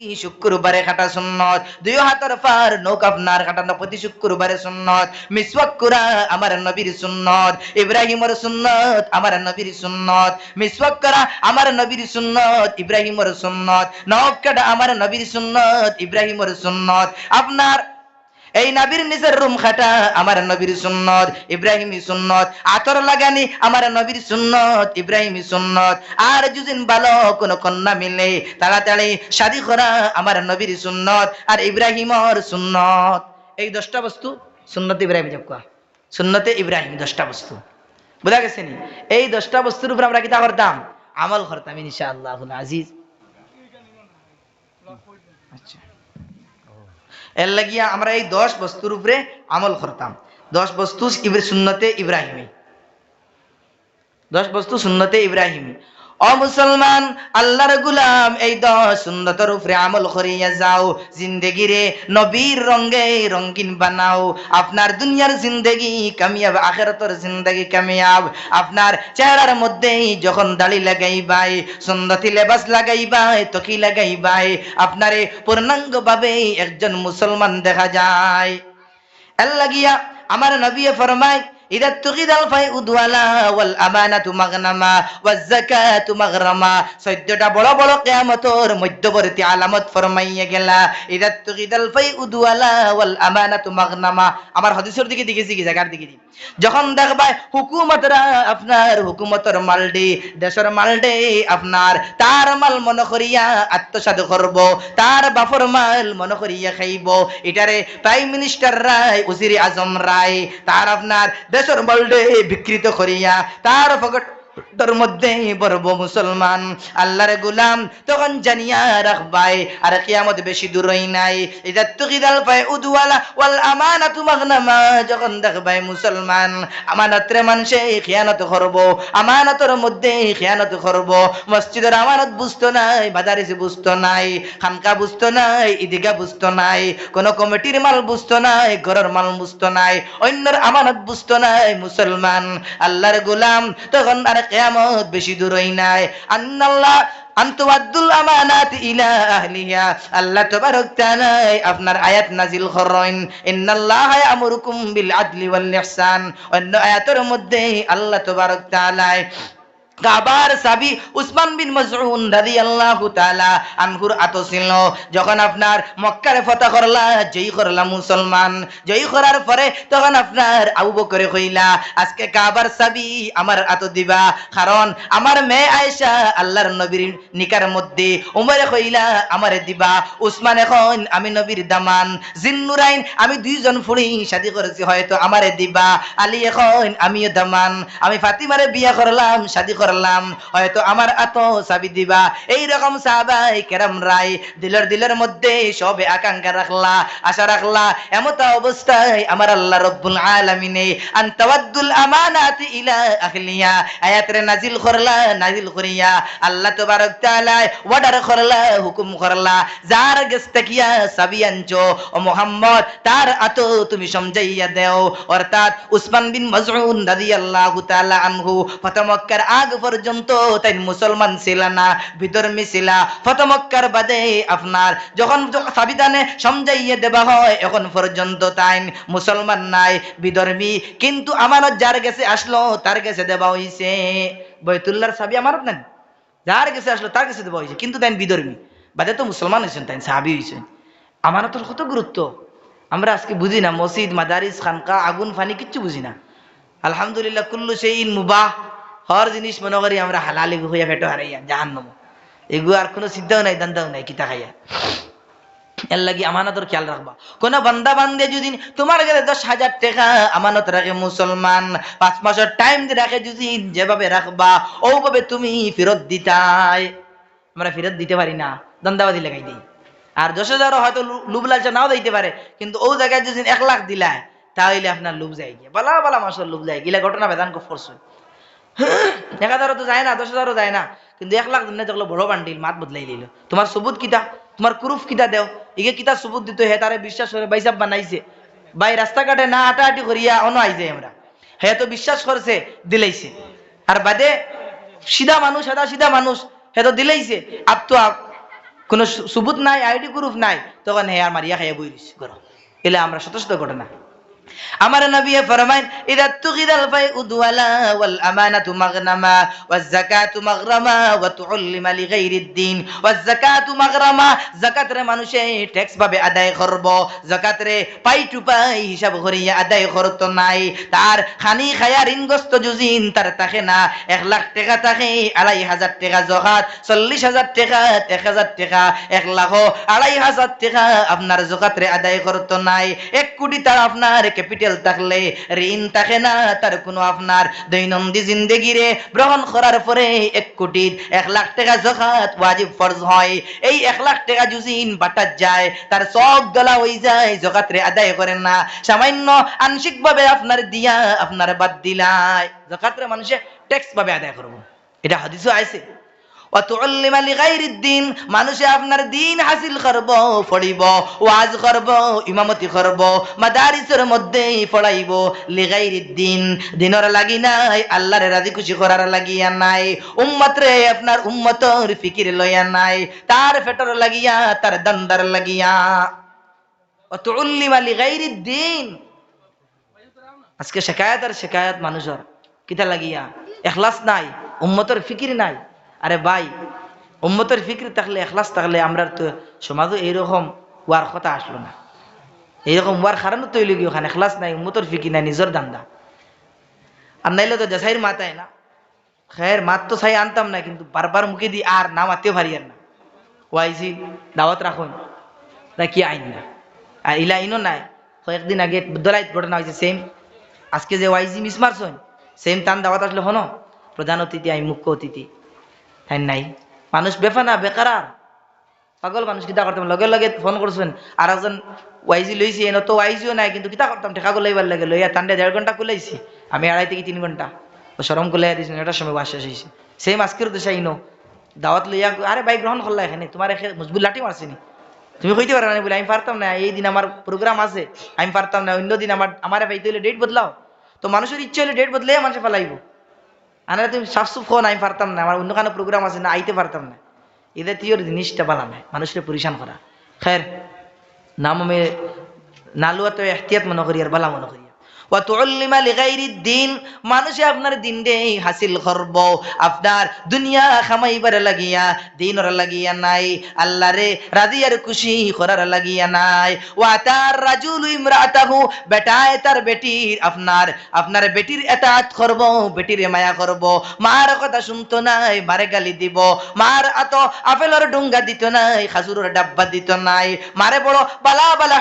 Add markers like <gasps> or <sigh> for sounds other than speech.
শুক্রবারে খাটা সুন্নত। দুই হাতের ফার নৌক আপনার খাটানো প্রতি শুক্রবারে সুন্নত। মিসওয়াক করা আমার নবীর সুন্নত। ইব্রাহিমর সুন্নত আমার নবীর সুন্নত। মিসওয়াক করা আমার নবীর সুন্নত। ইব্রাহিমর সুন্নত। নখ কাটা আমার নবীর সুন্নত। ইব্রাহিমর সুন্নত। আপনার এই নবীর নিজের রুম খাটা আমার নবীর সুন্নত, ইব্রাহিমী সুন্নত। আতর লাগানি আমার নবীর সুন্নত, ইব্রাহিমী সুন্নত। আর যুদিন ভালো কোন কন্যা মিললে তাড়াতাড়ি শাদি করা আমার নবীর সুন্নত আর ইব্রাহিমর সুন্নত। এই দশটা বস্তু সুন্নত ইব্রাহিম কোয়া। সুন্নতে ইব্রাহিম, দশটা বস্তু। বুঝা গেছে নি? এই দশটা বস্তুর উপর আমরা কিতা করতাম? আমল করতাম ইনশাআল্লাহ আজিজ। আচ্ছা। এর লাগিয়া আমরা এই দশ বস্তুর উপরে আমল করতাম। দশ বস্তু শূন্যতে ইব্রাহিমী। দশ বস্তু শূন্যতে ইব্রাহিমী। অ মুসলমান, আল্লাহর গুলাম, এই দশ সুন্নতর উপরে আমল করিয়া যাও, জিন্দেগিরে নবীর রঙ্গে রঙ্গিন বানাও। আপনার দুনিয়ার জিন্দেগি কামিয়াব, আখেরাতর জিন্দেগি কামিয়াব। আপনার চেহারার মধ্যেই যখন দাড়ি লাগাইবাই, সুন্নতি লেবাস লাগাইবাই, তকি আপনারে পূর্ণাঙ্গ ভাবে একজন মুসলমান দেখা যায়। আল্লাহ গিয়া আমার নবী ফরমায় إذا اتخذ الفيء دولا والأمانة مغنما والزكاة مغرما সৈদ্যটা বড় বড় কেয়ামতর মধ্যবর্তী আলামত ফরমাইয়া গেলা ইদা তুকিদাল ফাই উদওয়ালা ওয়াল আমানাতু মাগনামা আমার হাদিসের দিকে দিকেছি কি জায়গার দিকে দি। যখন দেখবা হুকুমতরা আপনার হুকুমতর মালডি দেশের মালডে আপনার তার মাল মনে করিয়া আত্মসাদ করব তার বাপর মাল মনে করিয়া খাইব এটারে প্রাইম মিনিস্টার রায় উজির আজম রায় তার আপনার দেশের মালডে বিকৃত করিয়া তার পকেট তোর মধ্যে বরব মুসলমান, আল্লাহর গুলাম, তখন জানিয়া রাখবাই আর কিয়ামত বেশি দূরই নাই। ইদা তুকিদাল পায় উদওয়ালা ওয়াল আমানাতু মাগনামা যখন দেখবাই মুসলমান, আমানতরে মানুষে খিয়ানত করব, আমানতর মধ্যে খিয়ানত করব। মসজিদের আমানত বুঝতো নাই বাজারিসে বুঝতো নাই, খানকা বুঝতো নাই ঈদিগা বুঝতো নাই, কোন কমিটির মাল বুঝতো নাই, ঘরের মাল বুঝতো নাই, অন্যর আমানত বুঝতো নাই মুসলমান। আল্লাহর গোলাম, তখন আর কেয়ামত বেশি দূরই নাই। আন্নাল্লাহ আল্লাহ তাবারক তাআলা আপনার আয়াত নাজিল করেন ইন্নাল্লাহা ইয়ামুরুকুম আদলি ওয়াল ইহসান। অন্য আয়াতের মধ্যে আল্লাহ তাবারক তাআলা কাবার সাবি উসমান বিন মজউন রাদিয়াল্লাহু তাআলা আনহুর আতো ছিল যখন আপনার মক্কারে ফতহ করলা, জয়ী করলা মুসলমান, জয়ী করার পরে তখন আপনার আবু বকরে আজকে কাবার সাবি আমার আতো দিবা, কারণ আমার মেয়ে আয়েশা আল্লাহর নবীর নিকার মধ্যে উমরে কইলা আমারে দিবা। উসমান এখন আমি নবীর দামান জিন্নুরাইন আমি দুইজন ফুড়ি শাদি করেছি, হয়তো আমারে দিবা। আলী এখন আমিও দামান, আমি ফাতিমারে বিয়া করলাম, শাদি করলাম। হয়তো আমার আত সাবি দিবা। এই রকম সাহাবাই কেরাম রাই, দিলের দিলের মধ্যে সবে আকাঙ্ক্ষা রাখলা, আশা রাখলা। এমত অবস্থায় আমার আল্লাহ রব্বুল আলামিনে আন তাওয়াদ্দুল আমানাতি ইলা আহলিয়া আয়াতরে নাজিল করলা, নাজিল করিয়া আল্লাহ তাবারক তাআলা অর্ডার করলা, হুকুম করলা, যার গেছ তাকিয়া সাবি আনছো, ও মোহাম্মদ, তার আতো তুমি সমঝাইয়া দেও। অর্থাৎ উসমান বিন মজউন রাদিয়াল্লাহু তাআলা আনহু ফতমক্কার আগ পর্যন্ত তাই মুসলমান ছিল না বিধর্মী ছিল ফতমক্কার বাদে আপনার যখন সাবিধানে সমঝাইয়ে দেওয়া হয়, এখন পর্যন্ত তাই মুসলমান নাই, বিধর্মী। কিন্তু আমানত যার কাছে আসলো, তার কাছে দেওয়া হইছে। বৈতুল্লাহর সাবি আমানত নাই যার কাছে আসলো, তার কাছে দেওয়া হয়েছে কিন্তু তাই বিধর্মী। বাদে তো মুসলমান হয়েছেন তাই সাহাবি হয়েছেন আমানতের কত গুরুত্ব? আমরা আজকে বুঝি না মসজিদ, মাদারিস, খানকা, আগুন, ফানি কিচ্ছু বুঝি না আলহামদুলিল্লাহ, কুল্লু সেই মুবাহ। হর জিনিস মনে করি আমরা হালালি হইয়া ফেটো হারাইয়া জাহান নম এগুলো আর কোনো চিন্তাও নাই দান্দাও নাই, কিতা খাইয়া। এর লাগি আমানতর খেয়াল রাখবা। কোন বান্দা বান্দে যদি তোমার কাছে দশ হাজার টাকা আমানত রাখে মুসলমান, পাঁচ মাসের টাইম দিয়ে রাখে যদি যেভাবে রাখবা, ওভাবে তুমি ফেরত দিতাই। আমরা ফেরত দিতে পারি না দন্দাবাদি লাগাই দিই। আর দশ হাজারও হয়তো লুব লালচা নাও দিতে পারে, কিন্তু ও জায়গায় যদি এক লাখ দিলায়, তাহলে আপনার লুব যায় গিয়ে। বলা বলা মাসের লুব যায় গিলা ঘটনা বেদান ফরস <gasps> এক হাজারও তো যায় না দশ হাজারও যায় না কিন্তু এক লাখ দিন দেখল বড় বান্ডিল, মাত বদলাই লিল তোমার সবুত কিতা? তোমার প্রুফ কিতা দেও? ইগে কিতা সবুত দিত, হে তারে বিশ্বাস করে বাইসাব বানাইছে। বাই রাস্তাঘাটে না আটাআটি করিয়া অন আইছে আমরা হে তো বিশ্বাস করছে, দিলাইছে। আর বাদে সিধা মানুষ, সাদা সিধা মানুষ, হে তো দিলাইছে। আপ তো কোনো সুবুত নাই, আইডি প্রুফ নাই। তখন হে আর মারিয়া খাইয়া বই করো। এলে আমরা শত শত ঘটনা। আমার নবী ফরমাইন, ইদা তুগিদাল ফাই উদওয়ালা ওয়াল আমানাতু মাগনামা ওয়াজ যাকাতু মাগরামা, ওয়া তুউল্লিমা লিগাইরিদ দিন ওয়াজ যাকাতু মাগরামা যাকাত রে মানুষে ট্যাক্স ভাবে আদায় করব। যাকাত রে পাই টু পাই হিসাব করিয়া আদায় করত নাই। তার খানি খায়া ঋণগ্রস্ত জুজিন তার তাকে না। এক লাখ টাকা থাকে, আড়াই হাজার টাকা জকাত, চল্লিশ হাজার টাকা, এক হাজার টাকা, এক লাখ আড়াই হাজার টাকা আপনার জকাত রে আদায় করত নাই। এক কোটি তার আপনার ক্যাপিটাল থাকলে ঋণ থাকে না, তার কোনো আপনার দৈনন্দিন জিন্দেগিরে গ্রহণ করার পরে এক কোটি এক লাখ টাকা জখাত ওয়াজিব ফরজ হয়। এই এক লাখ টাকা জুজিন বাটার যায়, তার সব গলা হয়ে যায় জখাত রে আদায় করেন না। সামান্য আংশিকভাবে আপনার দিয়া আপনার বাদ দিলায়। জখাত রে মানুষে ট্যাক্স ভাবে আদায় করব। এটা হাদিসও আছে। মানুষে আপনার দিন হাসিল করব, পড়িব, ওয়াজ করব, ইমামতি করব, মাদারিসের মধ্যেই পড়াইব। লিগাইর দিন দিনর লাগি নাই, আল্লাহর রাজি খুশি করার লাগিয়া নাই উম্মত রে আপনার উম্মতর ফিকির লইয়া নাই, তার ফেটর লাগিয়া, তার দন্দার লাগিয়া। অতুল্লিমা লিগাইর দিন আজকে শেখায়াত আর শেখায়াত মানুষের, কিতা লাগিয়া? এখলাস নাই, উম্মতর ফিকির নাই। আরে ভাই, উম্মতের ফিকির থাকলে, এখলাস থাকলে আমরা তো সমাজও এইরকম ওয়ার কথা আসলো না। এইরকম ওয়ার কারণ তৈরি গিয়ে ওখানে? এখলাস নাই, উম্মতর ফিকির নাই, নিজের দান্দা আর নাইলে তো দেশাইর মাথায় না। খের মাত তো চাই আনতাম না, কিন্তু বারবার মুখে দি আর না মাতেও পারি আর না। ওয়াইজি দাওয়াত রাখুন। কি আইন না। আর ইলা আইনও নাই। কয়েকদিন আগে দলাই ঘটনা হয়েছে সেম আজকে যে ওয়াইজি মিস মারছেন সেম তান দাওয়াত আসলে, হনো? প্রধান অতিথি, আমি মুখ্য অতিথি। হ্যাঁ নাই। মানুষ বেফানা বেকারার। পাগল মানুষ, কিতা করতাম? লগে লগে ফোন করছেন। আর একজন ওয়াইজি লইছি, এনে তো ওয়াইজিও নাই, কিন্তু কিতা করতাম? ঠেকা গো লইবার লাগে। লইয়া তান্ডে দেড় ঘণ্টা কুলাইছি। আমি আড়াই থেকে তিন ঘণ্টা ও সরম কুলাই দিয়েছি এটার সময় বাস হয়েছে সেম আজকের তো চাইনো দাওয়াত লইয়া আরে ভাই, গ্রহণ করলা এখানে? তোমার এখানে মজবুত লাঠি মারছিনি তুমি কইতে পারো না বলে, আমি পারতাম না, এই দিন আমার প্রোগ্রাম আছে। আমি পারতাম না, অন্য দিন আমার আমার পাইতে হলে ডেট বদলাও। তো মানুষের ইচ্ছে হলে ডেট বদলে মানুষে ফেলাইব আনারে তুমি সাফসুফ হো না, আমি পারতাম না, আমার অন্য কোনো প্রোগ্রাম আছে না, আইতে পারতাম না। এদের তুইওর জিনিসটা পালা নাই মানুষের পরিশান করা। খের, নাম আমি নালুয়া তো এহতিয়াত মনে করি, আর বালা মনে করি। মানুষে আপনার দিন হাসিল করব। আপনার দুনিয়া খামাইবার লাগিয়া, দিনর লাগিয়া নাই খুশি করার লাগিয়া নাই। তার রাজুল ইমরাতাহু, বেটায় তার বেটির আপনার আপনার বেটির করব, বেটির মায়া করব। মার কথা শুনতো নাই, মারে গালি দিব। মার আত আপেলর ডুঙ্গা দিত নাই, খাজুরের ডাব্বা দিত নাই। মারে বড় বালা বালা